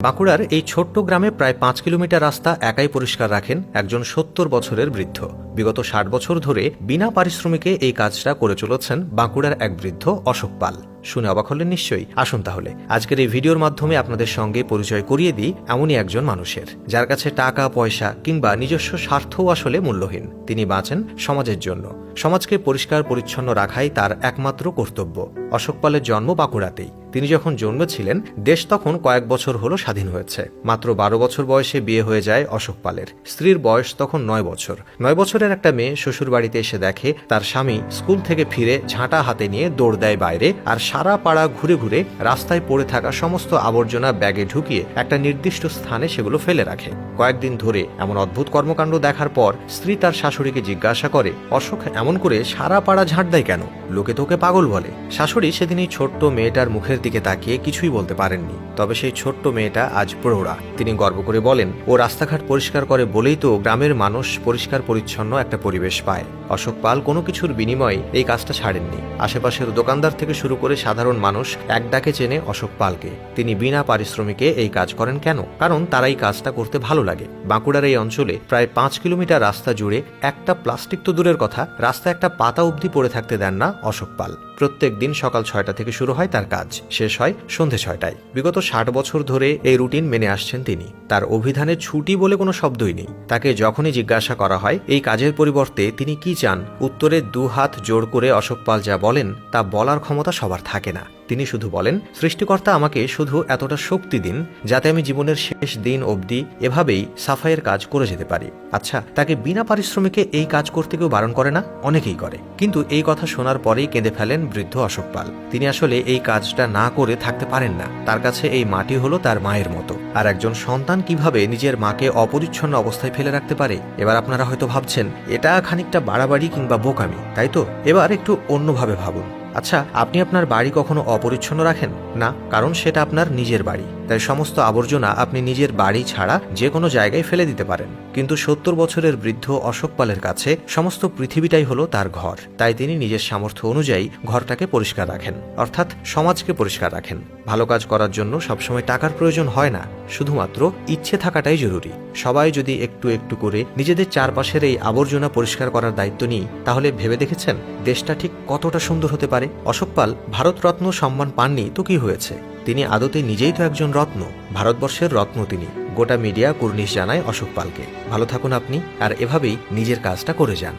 বাঁকুড়ার এই ছোট্ট গ্রামে প্রায় পাঁচ কিলোমিটার রাস্তা একাই পরিষ্কার রাখেন একজন সত্তর বছরের বৃদ্ধ। বিগত ষাট বছর ধরে বিনা পারিশ্রমিকে এই কাজটা করে চলেছেন বাঁকুড়ার এক বৃদ্ধ অশোক পাল। শুনে অবাক হলেন নিশ্চয়ই। আসুন তাহলে, আজকের এই ভিডিওর মাধ্যমে আপনাদের সঙ্গে পরিচয় করিয়ে দিই এমনই একজন মানুষের, যার কাছে টাকা, পয়সা কিংবা নিজস্ব স্বার্থও আসলে মূল্যহীন। তিনি বাঁচেন সমাজের জন্য। সমাজকে পরিষ্কার, পরিচ্ছন্ন রাখাই তার একমাত্র কর্তব্য। অশোক পালের জন্ম বাঁকুড়াতেই। তিনি যখন জন্মেছিলেন, দেশ তখন কয়েক বছর হলো স্বাধীন হয়েছে। মাত্র বারো বছর বয়সে বিয়ে হয়ে যায় অশোক পালের। স্ত্রীর বয়স তখন নয় বছর। নয় বছরের একটা মেয়ে শ্বশুর বাড়িতে এসে দেখে তার স্বামী স্কুল থেকে ফিরে ঝাঁটা হাতে নিয়ে দৌড় দেয় বাইরে আর সারা পাড়া ঘুরে ঘুরে রাস্তায় পড়ে থাকা সমস্ত আবর্জনা ব্যাগে ঢুকিয়ে একটা নির্দিষ্ট স্থানে সেগুলো ফেলে রাখে। কয়েকদিন ধরে এমন অদ্ভুত কর্মকাণ্ড দেখার পর স্ত্রী তার শাশুড়িকে জিজ্ঞাসা করে, অশোক, এমন করে সারা পাড়া ঝাঁট দেয় কেন? লোকে তোকে পাগল বলে। শাশুড়ি সেদিন এই ছোট্ট মেয়েটার মুখের দিকে তাকিয়ে কিছুই বলতে পারেননি। তবে সেই ছোট্ট মেয়েটা আজ প্রৌঢ়া। তিনি গর্ব করে বলেন, ও রাস্তাঘাট পরিষ্কার করে বলেই তো গ্রামের মানুষ পরিষ্কার পরিচ্ছন্ন একটা পরিবেশ পায়। অশোক পাল কোনো কিছুর বিনিময়ে এই কাজটা ছাড়েননি। আশেপাশের দোকানদার থেকে শুরু করে সাধারণ মানুষ এক ডাকে চেনে অশোক পালকে। তিনি বিনা পারিশ্রমিকে এই কাজ করেন কেন? কারণ তারা এই কাজটা করতে ভালো লাগে। বাঁকুড়ার এই অঞ্চলে প্রায় পাঁচ কিলোমিটার রাস্তা জুড়ে একটা প্লাস্টিক তো দূরের কথা রাস্তা একটা পাতা অবধি পড়ে থাকতে দেন না অশোক পাল। প্রত্যেক দিন সকাল ছয়টা থেকে শুরু হয় তার কাজ। শেষ হয় সন্ধে ছয়টায়। বিগত ষাট বছর ধরে এই রুটিন মেনে আসছেন তিনি। তার অভিধানে ছুটি বলে কোনো শব্দই নেই। তাকে যখনই জিজ্ঞাসা করা হয়, এই কাজের পরিবর্তে তিনি কি চান? উত্তরে দু হাত জোর করে অশোক পাল যা বলেন, তা বলার ক্ষমতা সবার থাকে না। তিনি শুধু বলেন, সৃষ্টিকর্তা আমাকে শুধু এতটা শক্তি দিন, যাতে আমি জীবনের শেষ দিন অবধি এভাবেই সাফাইয়ের কাজ করে যেতে পারি। আচ্ছা তাকে বিনা পারিশ্রমিকে এই কাজ করতে কেউ বারণ করে না? অনেকেই করে। কিন্তু এই কথা শোনার পরেই কেঁদে ফেলেন বৃদ্ধ অশোক পাল। তিনি আসলে এই কাজটা না করে থাকতে পারেন না। তার কাছে এই মাটি হলো তার মায়ের মতো। আর একজন সন্তান কীভাবে নিজের মাকে অপরিচ্ছন্ন অবস্থায় ফেলে রাখতে পারে? এবার আপনারা হয়তো ভাবছেন, এটা খানিকটা বাড়াবাড়ি কিংবা বোকামি, তাই তো? এবার একটু অন্যভাবে ভাবুন। আচ্ছা আপনি আপনার বাড়ি কখনো অপরিচ্ছন্ন রাখেন? না কারণ সেটা আপনার নিজের বাড়ি। তাই সমস্ত আবর্জনা আপনি নিজের বাড়ি ছাড়া যে কোনো জায়গায় ফেলে দিতে পারেন। কিন্তু সত্তর বছরের বৃদ্ধ অশোক পালের কাছে সমস্ত পৃথিবীটাই হলো তার ঘর। তাই তিনি নিজের সামর্থ্য অনুযায়ী ঘরটাকে পরিষ্কার রাখেন। অর্থাৎ সমাজকে পরিষ্কার রাখেন। ভালো কাজ করার জন্য সবসময় টাকার প্রয়োজন হয় না। শুধুমাত্র ইচ্ছে থাকাটাই জরুরি। সবাই যদি একটু একটু করে নিজেদের চারপাশের এই আবর্জনা পরিষ্কার করার দায়িত্ব নিই, তাহলে ভেবে দেখেছেন? দেশটা ঠিক কতটা সুন্দর হতে পারে? অশোক পাল, ভারতরত্ন সম্মান পাননি তো কি হয়েছে? তিনি আদতে নিজেই তো একজন রত্ন, ভারতবর্ষের রত্ন তিনি। গোটা মিডিয়া, কুর্নিশ জানায় অশোক পালকে। ভালো থাকুন আপনি, আর এভাবেই নিজের কাজটা করে যান।